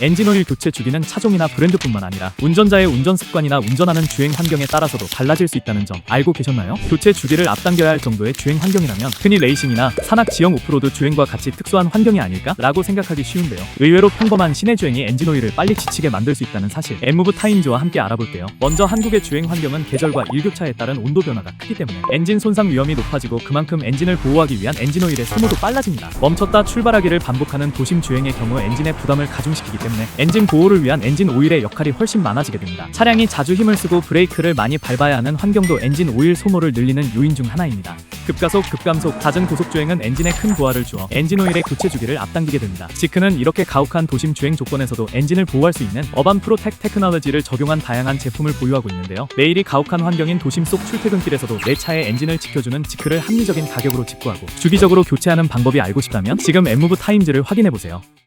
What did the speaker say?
엔진오일 교체 주기는 차종이나 브랜드뿐만 아니라 운전자의 운전 습관이나 운전하는 주행 환경에 따라서도 달라질 수 있다는 점 알고 계셨나요? 교체 주기를 앞당겨야 할 정도의 주행 환경이라면 흔히 레이싱이나 산악 지형 오프로드 주행과 같이 특수한 환경이 아닐까? 라고 생각하기 쉬운데요. 의외로 평범한 시내 주행이 엔진오일을 빨리 지치게 만들 수 있다는 사실 M무브 타임즈와 함께 알아볼게요. 먼저 한국의 주행 환경은 계절과 일교차에 따른 온도 변화가 크기 때문에 엔진 손상 위험이 높아지고 그만큼 엔진을 보호하기 위한 엔진오일의 소모도 빨라집니다. 멈췄다 출발하기를 반복하는 도심 주행의 경우 엔진의 부담을 가중시키기 때문에 엔진 보호를 위한 엔진 오일의 역할이 훨씬 많아지게 됩니다. 차량이 자주 힘을 쓰고 브레이크를 많이 밟아야 하는 환경도 엔진 오일 소모를 늘리는 요인 중 하나입니다. 급가속, 급감속, 잦은 고속 주행은 엔진에 큰 부하를 주어 엔진 오일의 교체 주기를 앞당기게 됩니다. 지크는 이렇게 가혹한 도심 주행 조건에서도 엔진을 보호할 수 있는 어반 프로텍 테크놀로지를 적용한 다양한 제품을 보유하고 있는데요. 매일이 가혹한 환경인 도심 속 출퇴근길에서도 내 차의 엔진을 지켜주는 지크를 합리적인 가격으로 직구하고 주기적으로 교체하는 방법이 알고 싶다면 지금 엠무브 타임즈를 확인해 보세요.